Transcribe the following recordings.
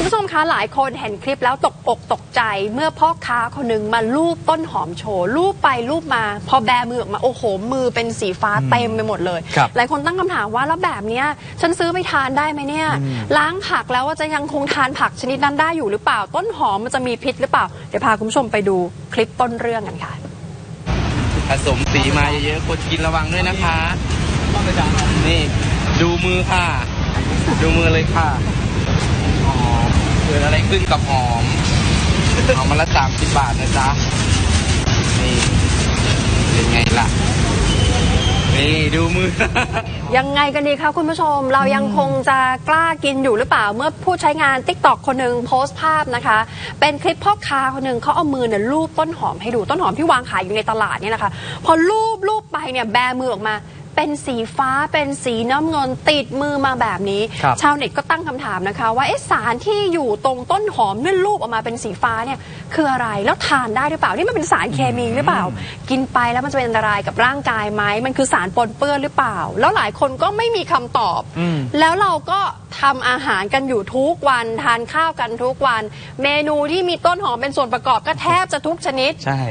คุณผู้ชมคะหลายคนเห็นคลิปแล้วตกอกตกใจเมื่อพ่อค้าคนหนึ่งมาลูบต้นหอมโชว์ลูบไปลูบมา พอแบมือออกมาโอ้โหมือเป็นสีฟ้าเต็มไปหมดเลยครับหลายคนตั้งคำถามว่าแล้วแบบเนี้ยฉันซื้อไปทานได้ไหมเนี่ย ล้างผักแล้วว่าจะยังคงทานผักชนิดนั้นได้อยู่หรือเปล่า ต้นหอมมันจะมีพิษหรือเปล่า เดี๋ยวพาคุณผู้ชมไปดูคลิปต้นเรื่องกันค่ะ ผสมสีมาเยอะๆคนกินระวังด้วยนะคะนี่ดูมือค่ะ ดูมือเลยค่ะหอมเกิดอะไรขึ้นกับหอมหอมมาละสามสิบบาทนะจ๊ะ นี่ เป็นไงล่ะ นี่ดูมือ ยังไงกันดีคะคุณผู้ชม เรายังคงจะกล้ากินอยู่หรือเปล่า เมื่อผู้ใช้งาน t ิ k t o k คนหนึ่งโพสต์ภาพนะคะ เป็นคลิปพ่อค้าคนหนึ่งเขาเอามือเนี่ยลูบต้นหอมให้ดูต้นหอมที่วางขายอยู่ในตลาดเนี่ยนะคะ พอลูบลูบไปเนี่ยแบมือออกมา เป็นสีฟ้าเป็นสีน้ำเงินติดมือมาแบบนี้ ครับชาวเน็ตก็ตั้งคำถามนะคะ ว่าเอ๊ะสารที่อยู่ตรงต้นหอมเนี่ยรูปออกมาเป็นสีฟ้าเนี่ยคืออะไรแล้วทานได้หรือเปล่านี่มันเป็นสารเคมีหรือเปล่า กินไปแล้วมันจะเป็นอันตรายกับร่างกายไหมมันคือสารปนเปื้อนหรือเปล่า แล้วหลายคนก็ไม่มีคำตอบ อืม แล้วเราก็ทำอาหารกันอยู่ทุกวันทานข้าวกันทุกวัน เมนูที่มีต้นหอมเป็นส่วนประกอบก็แทบจะทุกชนิด ใช่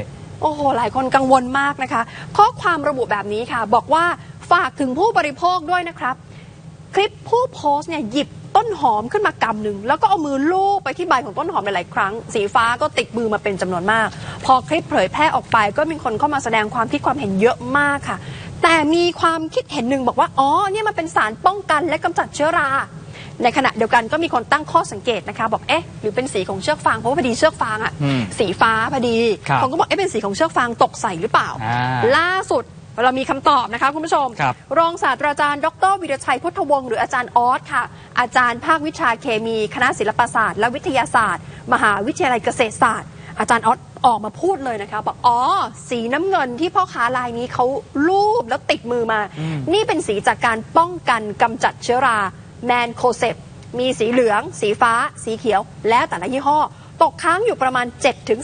โอ้โห หลายคนกังวลมากนะคะ ข้อความระบุแบบนี้ค่ะ บอกว่า ฝากถึงผู้บริโภคด้วยนะครับ คลิปผู้โพสต์เนี่ยหยิบต้นหอมขึ้นมากำหนึ่งแล้วก็เอามือลูบไปที่ใบของต้นหอมหลายๆครั้ง สีฟ้าก็ติดมือมาเป็นจำนวนมาก พอคลิปเผยแพร่ออกไป ก็มีคนเข้ามาแสดงความคิดความเห็นเยอะมากค่ะ แต่มีความคิดเห็นหนึ่งบอกว่าอ๋อเนี่ยมันเป็นสารป้องกันและกำจัดเชื้อรา ในขณะเดียวกันก็มีคนตั้งข้อสังเกตนะคะ บอกเอ๊ะหรือเป็นสีของเชือกฟางเพราะว่าพอดีเชือกฟางอะอืมสีฟ้าพอดีครับคนก็บอกเอ๊ะเป็นสีของเชือกฟางตกใส่หรือเปล่าอ่าล่าสุด เรามีคำตอบนะคะคุณผู้ชมครับรองศาสตราจารย์ ดรวิรชัยพุทธวงศ์หรืออาจารย์ออสค่ะ อาจารย์ภาควิชาเคมี คณะศิลปศาสตร์ และวิทยาศาสตร์ มหาวิทยาลัยเกษตรศาสตร์ อาจารย์ออสออกมาพูดเลยนะคะบอกอ๋อ สีน้ำเงินที่พ่อค้ารายนี้เขาลูบแล้วติดมือมา นี่เป็นสีจากการป้องกันกำจัดเชื้อราแมนโคเซปมีสีเหลือง สีฟ้า สีเขียว แล้วแต่ละยี่ห้อ ตกค้างอยู่ประมาณ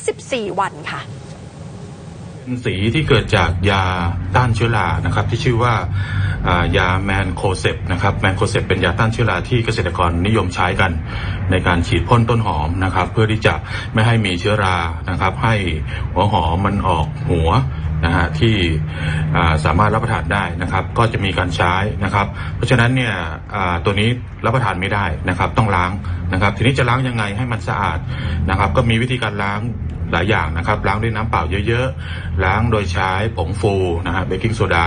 7-14 วันค่ะเป็น สีที่เกิดจากยาต้านเชื้อรานะครับ ที่ชื่อว่าายาแมนโคเซปนะครับแมนโคเซปเป็นยาต้านเชื้อราที่เกษตรกรนิยมใช้กัน ในการฉีดพ่นต้นหอมนะครับ เพื่อที่จะไม่ให้มีเชื้อรานะครับ ให้หัวหอมมันออกหัวนะฮะที่าสามารถรับประทานได้นะครับ ก็จะมีการใช้นะครับ เพราะฉะนั้นเนี่ยตัวนี้รับประทานไม่ได้นะครับ ต้องล้างนะครับ ทีนี้จะล้างยังไงให้มันสะอาดนะครับ ก็มีวิธีการล้าง หลายอย่างนะครับล้างด้วยน้ำเปล่าเยอะๆ ล้างโดยใช้ผงฟูนะฮะเบกกิ้งโซดา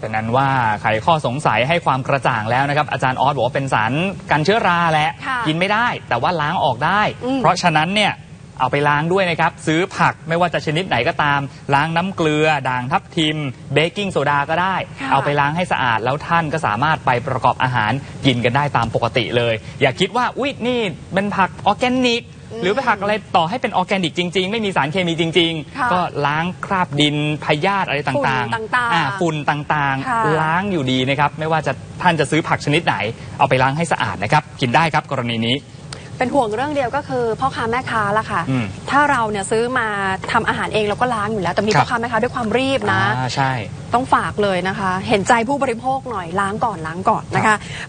เป็นนั้นว่าไขข้อสงสัยให้ความกระจ่างแล้วนะครับ อาจารย์ออสบอกว่าเป็นสารกันเชื้อราแหละค่ะกินไม่ได้ แต่ว่าล้างออกได้อืมเพราะฉะนั้นเนี่ยเอาไปล้างด้วยนะครับ ซื้อผักไม่ว่าจะชนิดไหนก็ตาม ล้างน้ำเกลือ ด่างทับทิม เบกกิ้งโซดาก็ได้ค่ะเอาไปล้างให้สะอาดแล้วท่านก็สามารถไปประกอบอาหารกินกันได้ตามปกติเลย อย่าคิดว่าอุ๊ยนี่เป็นผักออร์แกนิก หรือเป็นผักอะไรต่อให้เป็นออร์แกนิกจริง ๆ ไม่มีสารเคมีจริง ค่ะๆ ก็ล้างคราบดินพยาธิอะไรต่างฝุ่นต่างๆอ่ฝุ่นต่างค่ะ ๆ ล้างอยู่ดีนะครับ ไม่ว่าจะท่านจะซื้อผักชนิดไหน เอาไปล้างให้สะอาดนะครับ กินได้ครับกรณีนี้ เป็นห่วงเรื่องเดียวก็คือพ่อค้าแม่ค้าละค่ะ อืมถ้าเราเนี่ยซื้อมาทำอาหารเองเราก็ล้างอยู่แล้ว แต่มีครับ พ่อค้าแม่ค้าด้วยความรีบนะ อ่าใช่ ต้องฝากเลยนะคะ เห็นใจผู้บริโภคหน่อยล้างก่อนล้างก่อนนะคะ